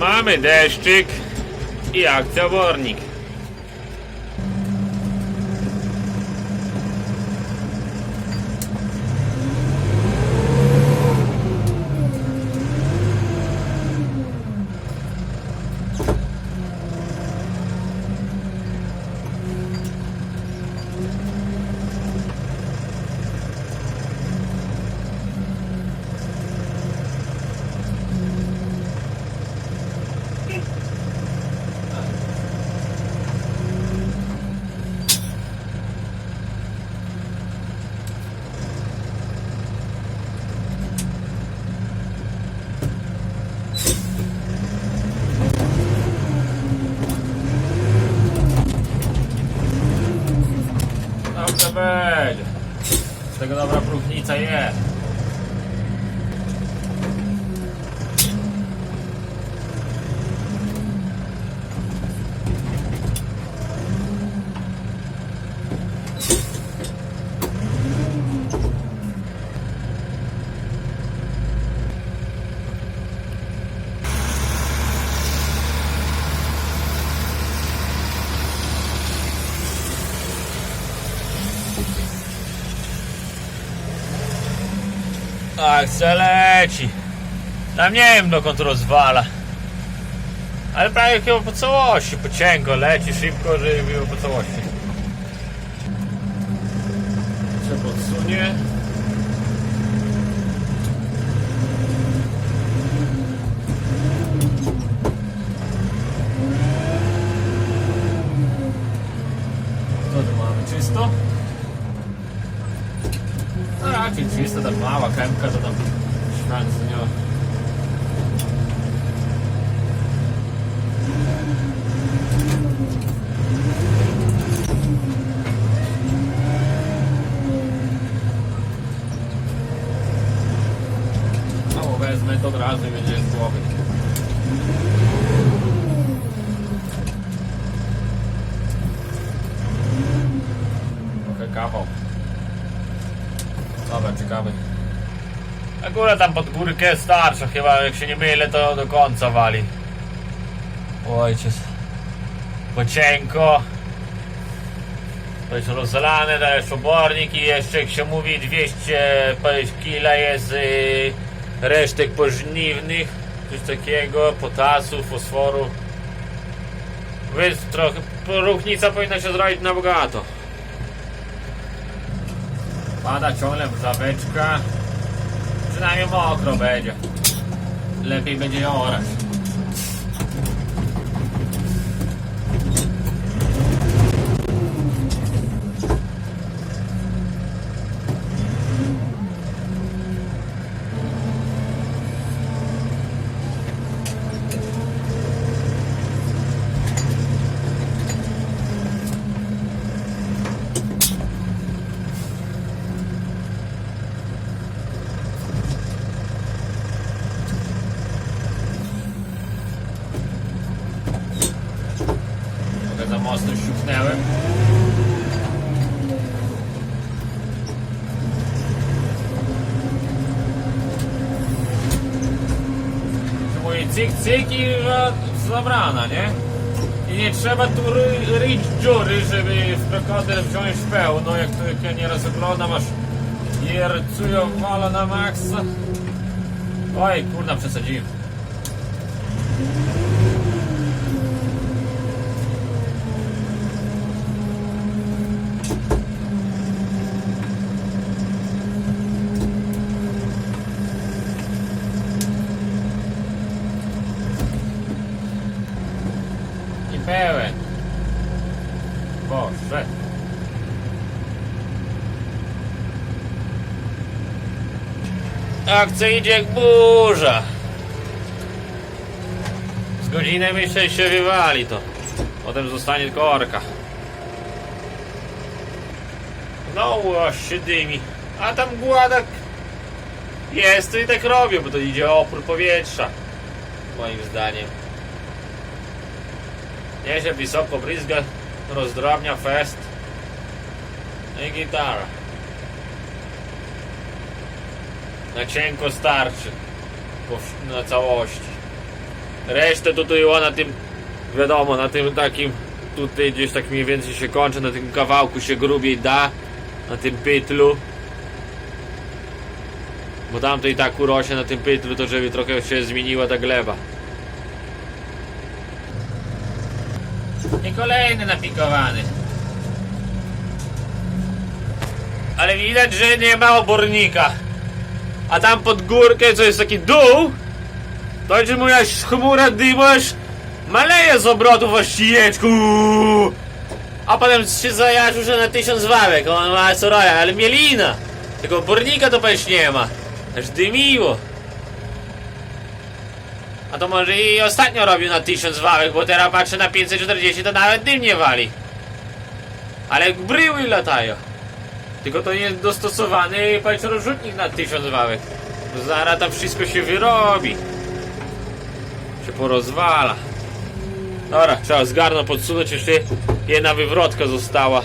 Mamy deszczyk i akcja obornik. Tego dobra próchnica jest. Akcja leci. Tam nie wiem dokąd rozwala. Ale prawie chyba po całości, po cienko leci szybko, żeby było po całości. Co podsunie? Co tu mamy? Czysto? No raczej czysto, ta mała kępka to tam szans z nią. Mało wezmę, to od Dobra, ciekawy. Akurat tam pod górkę starsza, chyba jak się nie mylę to do końca wali. Ojciec. Po cienko. To jest rozlane, to jest obornik i jeszcze jak się mówi 200 kg jest y, resztek pożniwnych, coś takiego, potasu, fosforu. Więc trochę, różnica powinna się zrobić na bogato. Pada ciągle zaweczka. Przynajmniej mokro będzie. Lepiej będzie orać. Trochę ściuknęłem. Moje cyk cyk i że zabrana, nie? I nie trzeba tu ry, ryć dziury, żeby w krokodyl wziąć pełno, jak to jak ja nieraz oglądam, aż jercują wala na maksa. Oj, kurna, przesadziłem. I pełen. Boże. Akcja idzie jak burza. Z godzinę myślę się wywali to. Potem zostanie korka. Znowu aż się dymi. A tam gładak jest i tak robię, bo to idzie opór powietrza. Moim zdaniem. Nieźle wysoko bryzga, rozdrabnia fest. No i gitara. Na cienko starczy. Na całości. Resztę tutaj na tym, wiadomo, na tym takim, tutaj gdzieś tak mniej więcej się kończy, na tym kawałku się grubiej da, na tym pytlu. Bo tam to i tak urośnie na tym pytlu, to żeby trochę się zmieniła ta gleba. I kolejny napikowany. Ale widać, że nie ma obornika. A tam pod górkę, co jest taki dół, to będzie moja chmura dymu maleje z obrotu właścicieczku. A potem się zajarzył, że na tysiąc wałek, on ma co roja, ale mielina. Tylko obornika to pewnie nie ma. Aż dymiło. A to może i ostatnio robił na 1000 wałek, bo teraz patrzę na 540 to nawet dym nie wali. Ale bryły latają. Tylko to jest dostosowany patrz rozrzutnik na 1000 wałek. Bo Zaraz tam wszystko się wyrobi. Się porozwala. Dobra, trzeba zgarnąć, podsunąć jeszcze jedna wywrotka została.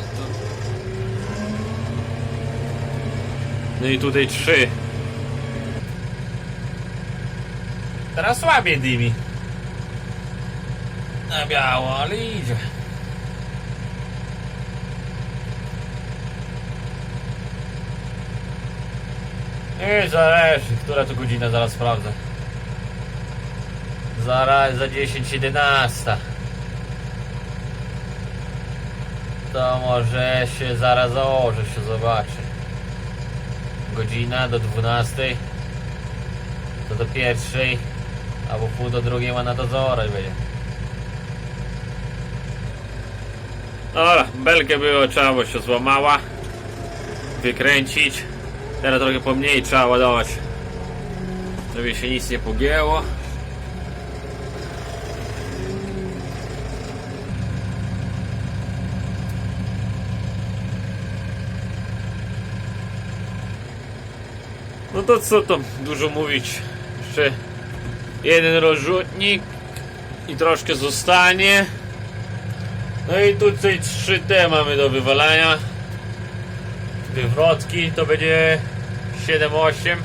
No i tutaj trzy. Teraz słabiej dymi. Na biało, ale idzie. Nie zależy, która to godzina, zaraz sprawdzę. Zaraz za 10, 11. To może się zaraz założę, się zobaczy. Godzina do 12. To do pierwszej, albo pół do drugiej ma na dozorę będzie. Dobra, belkę było, trzeba było się złamała. Wykręcić. Teraz trochę pomniej trzeba ładować. Żeby się nic nie pogięło. No to co tam dużo mówić. Jeszcze jeden rozrzutnik i troszkę zostanie. No i tutaj 3T mamy do wywalania. Wywrotki to będzie 7-8.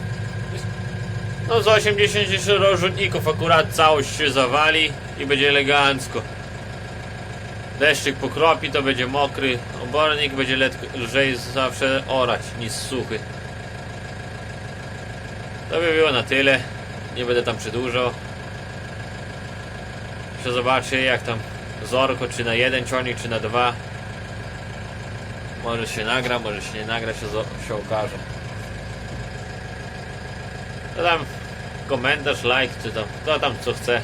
No z 80 jeszcze rozrzutników akurat całość się zawali i będzie elegancko. Deszczyk pokropi, to będzie mokry. Obornik będzie lżej zawsze orać niż suchy. To by było na tyle. Nie będę tam przedłużał. Jeszcze zobaczę jak tam zorko, czy na jeden ciągnik, czy na dwa. Może się nagra, może się nie nagra, się, się okaże. To tam komentarz, like, czy tam, kto tam co chce.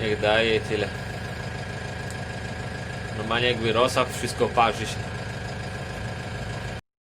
Niech daje tyle. Normalnie jakby rosa, wszystko parzy się.